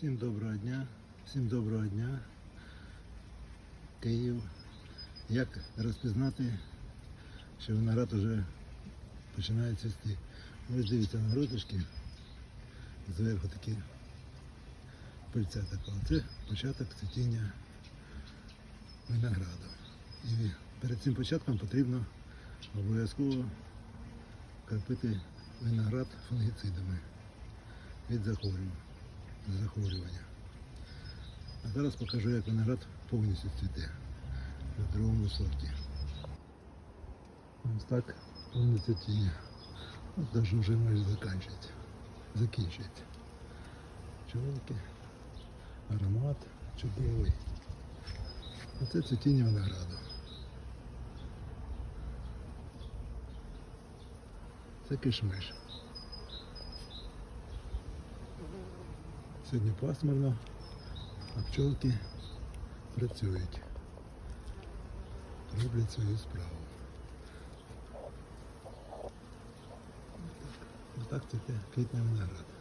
Всім доброго дня, всім доброго дня. Київ. Як розпізнати, що виноград вже починає цвісти? Ось дивіться на гротишки. Зверху такі пильця такого. Це початок цвітіння винограду. І перед цим початком потрібно обов'язково кропити виноград фунгіцидами від захворювань захворювання. А зараз покажу, як виноград повністю цвіте в другому сорті. Ось так повне цвітіння. От даже вже майже закінчується. Закінчується. Чоловіки, аромат чудовий. Оце цвітіння винограду. Це кишмиш. Сьогодні пасмурно, а пчолки працюють, роблять свою справу. Отак це квітне виноград.